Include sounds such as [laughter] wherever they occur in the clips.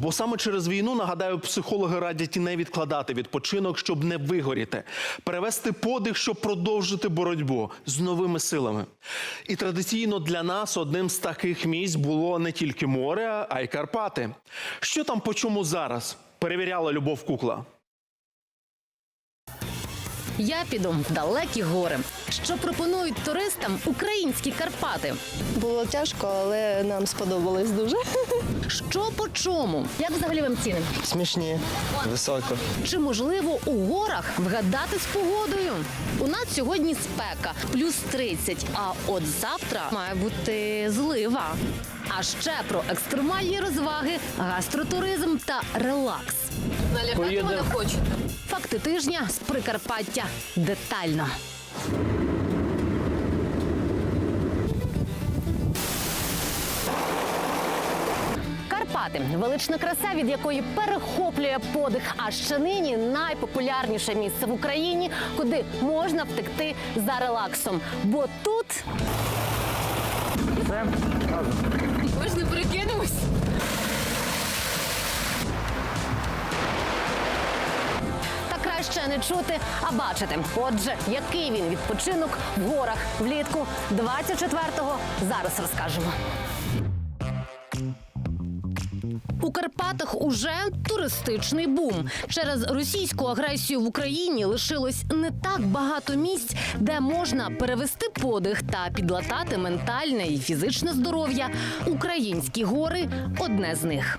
Бо саме через війну, нагадаю, психологи радять не відкладати відпочинок, щоб не вигоріти, перевести подих, щоб продовжити боротьбу з новими силами. І традиційно для нас одним з таких місць було не тільки море, а й Карпати. Що там по чому зараз? Перевіряла Любов Кукла. Я піду в далекі гори. Що пропонують туристам українські Карпати? Було тяжко, але нам сподобалось дуже. Що по чому? Як взагалі вам ціни? Смішні, високо. Чи можливо у горах вгадати з погодою? У нас сьогодні спека плюс 30, а от завтра має бути злива. А ще про екстремальні розваги, гастротуризм та релакс. Налякати не хочете. Факти тижня з Прикарпаття детально. Карпати велична краса, від якої перехоплює подих. А ще нині найпопулярніше місце в Україні, куди можна втекти за релаксом. Бо тут ми ж не краще не чути, а бачити. Отже, який він відпочинок в горах влітку 24-го зараз розкажемо. У Карпатах уже туристичний бум. Через російську агресію в Україні лишилось не так багато місць, де можна перевести подих та підлатати ментальне і фізичне здоров'я. Українські гори одне з них.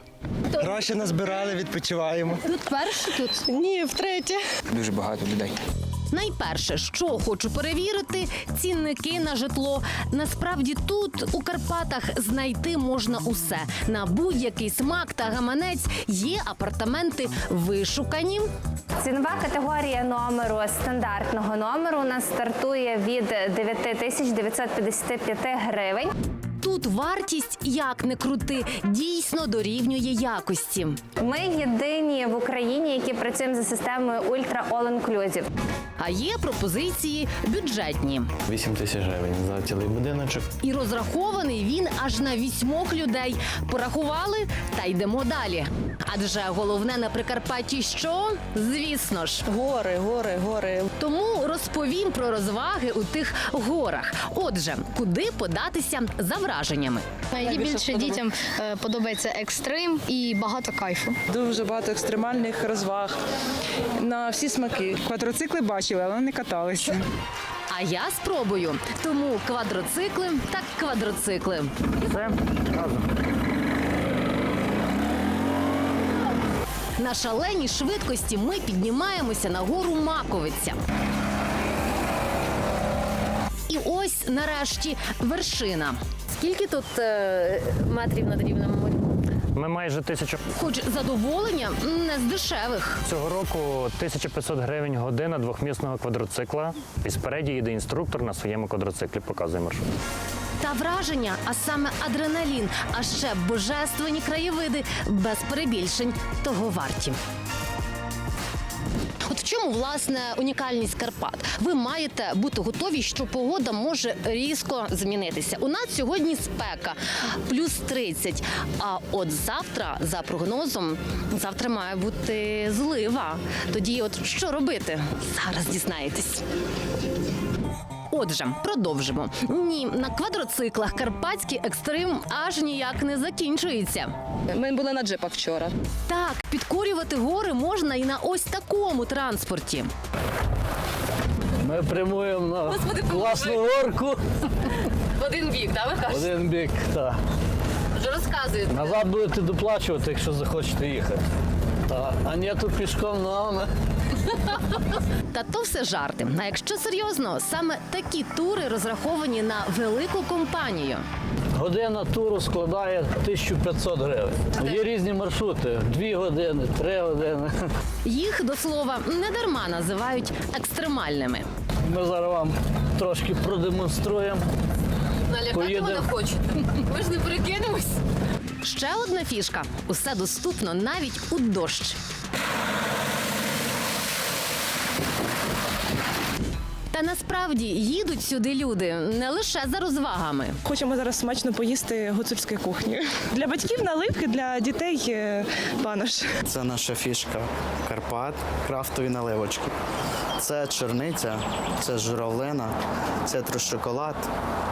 Гроші назбирали, відпочиваємо. Тут перше тут Ні, втретє. Дуже багато людей. Найперше, що хочу перевірити, цінники на житло. Насправді тут у Карпатах знайти можна усе на будь-який смак та гаманець. Є апартаменти вишукані. Цінова категорія номеру стандартного номеру у нас стартує від 9955 гривень. Тут вартість, як не крути, дійсно дорівнює якості. Ми єдині в Україні, які працюємо за системою Ultra All Inclusive. А є пропозиції бюджетні. 8 тисяч гривень за цілий будиночок. І розрахований він аж на вісьмох людей. Порахували та йдемо далі. Адже головне на Прикарпатті що? Звісно ж, Гори, гори, гори. Тому розповім про розваги у тих горах. Отже, куди податися за враженнями? Найбільше дітям е, подобається екстрим і багато кайфу. Дуже багато екстремальних розваг на всі смаки. Квадроцикли бачили, але не каталися. А я спробую. Тому квадроцикли так квадроцикли. На шаленій швидкості ми піднімаємося на гору Маковиця. І ось нарешті вершина. Скільки тут е, метрів над рівнем моря? Ми майже тисячу Хоч задоволення не з дешевих. цього року 1500 гривень година двохмісного квадроцикла. І спереді їде інструктор на своєму квадроциклі, показує маршрут. Та враження, а саме адреналін, а ще божественні краєвиди без перебільшень того варті. Чому власне унікальність Карпат? Ви маєте бути готові, що погода може різко змінитися. У нас сьогодні спека плюс 30. А от завтра, за прогнозом, завтра має бути злива. Тоді, от що робити? Зараз дізнаєтесь. Отже, продовжимо. Ні, на квадроциклах карпатський екстрим аж ніяк не закінчується. Ми були на джипах вчора. Так, підкорювати гори можна і на ось такому транспорті. Ми прямуємо на класну горку. В один бік, так ви кажете? Один бік, так. Вже розказуєте. Назад будете доплачувати, якщо захочете їхати. Та, а ні, то пішком ногами. Та то все жарти. А якщо серйозно, саме такі тури розраховані на велику компанію. Година туру складає 1500 гривень. Є різні маршрути: дві години, три години. Їх до слова не дарма називають екстремальними. Ми зараз вам трошки продемонструємо. Поїдемо. хочете. Ми ж не перекинемось. Ще одна фішка: усе доступно навіть у дощ. Та насправді їдуть сюди люди не лише за розвагами. Хочемо зараз смачно поїсти гуцульської кухні. Для батьків наливки, для дітей е, банош. Це наша фішка Карпат, крафтові наливочки. Це чорниця, це журавлина, це шоколад,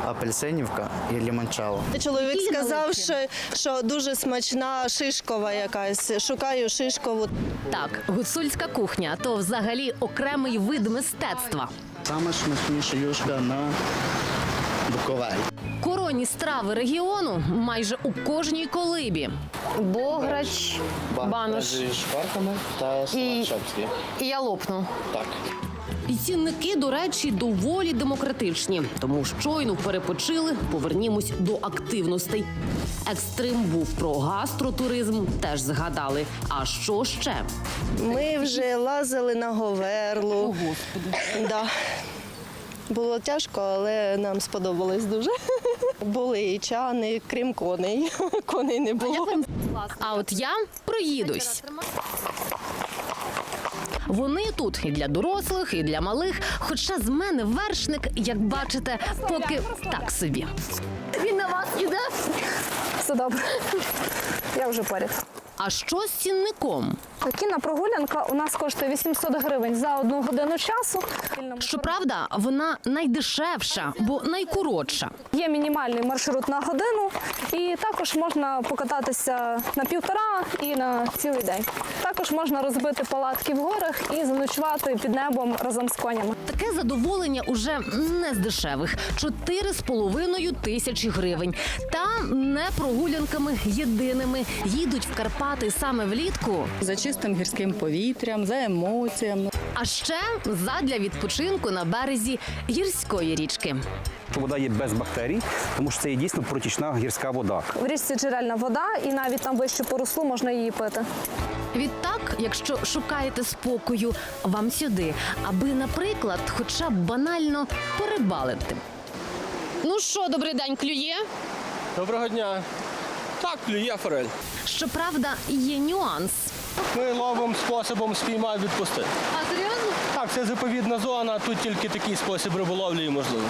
апельсинівка і лімончало. Чоловік сказав, що, що дуже смачна шишкова якась. Шукаю шишкову. Так, гуцульська кухня то взагалі окремий вид мистецтва. Саме смачніша юшка на Буковель. Коронні страви регіону майже у кожній колибі. Бограч, банош. Зі шпарками та І- І я лопну. Так. І цінники, до речі, доволі демократичні. Тому щойно перепочили, повернімось до активностей. Екстрим був про гастротуризм, теж згадали. А що ще? Ми вже лазили на говерлу. господи. Да. Було тяжко, але нам сподобалось дуже. [laughs] Були і чани, крім коней. [laughs] Коней не було. А от я проїдусь. Вони тут і для дорослих, і для малих. Хоча з мене вершник, як бачите, поки так собі. Він на вас іде. Все добре. Я вже поряд. А що з цінником? Кіна прогулянка у нас коштує 800 гривень за одну годину часу. Щоправда, вона найдешевша, бо найкоротша. Є мінімальний маршрут на годину, і також можна покататися на півтора і на цілий день. Також можна розбити палатки в горах і заночувати під небом разом з конями. Таке задоволення уже не з дешевих чотири з половиною тисячі гривень. Та не прогулянками єдиними їдуть в Карпати саме влітку. За чистим гірським повітрям, за емоціями. А ще задля відпочинку на березі гірської річки. Вода є без бактерій, тому що це є дійсно протічна гірська вода. В річці джерельна вода, і навіть там вище по руслу можна її пити. Відтак, якщо шукаєте спокою, вам сюди, аби, наприклад, хоча б банально порибалити. Ну що, добрий день, клює? Доброго дня. Так, клює форель. Щоправда, є нюанс. Ми ловимо способом спіймай відпустити. А серйозно? Так, це заповідна зона, тут тільки такий спосіб риболовлі і можливий.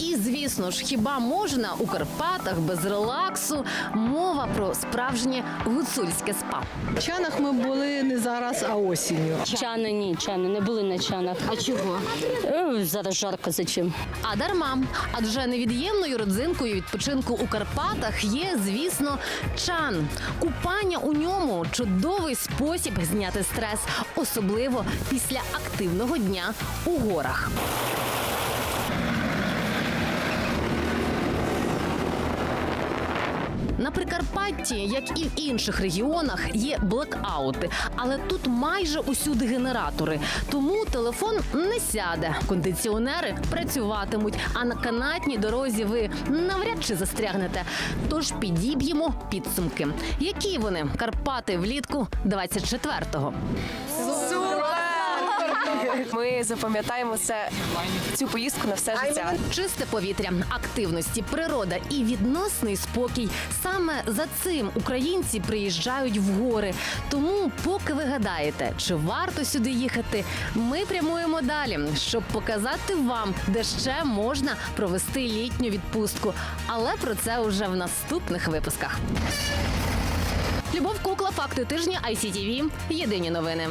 І звісно ж, хіба можна у Карпатах без релаксу мова про справжнє гуцульське спа. В чанах ми були не зараз, а осінню. Чани ні, чани не були на чанах. А чого? Е, Зараз жарко за чим. А дарма, адже невід'ємною родзинкою відпочинку у Карпатах є, звісно, чан. Купання у ньому чудовий спосіб зняти стрес, особливо після активного дня у горах. На Прикарпатті, як і в інших регіонах, є блекаути, але тут майже усюди генератори. Тому телефон не сяде. Кондиціонери працюватимуть. А на канатній дорозі ви навряд чи застрягнете. Тож підіб'ємо підсумки. Які вони Карпати влітку 24-го. [laughs] Ми запам'ятаємо це цю поїздку на все життя. Чисте повітря, активності, природа і відносний спокій. Саме за цим українці приїжджають в гори. Тому, поки ви гадаєте, чи варто сюди їхати, ми прямуємо далі, щоб показати вам, де ще можна провести літню відпустку. Але про це уже в наступних випусках. Любов Кукла, факти тижня ICTV. Єдині новини.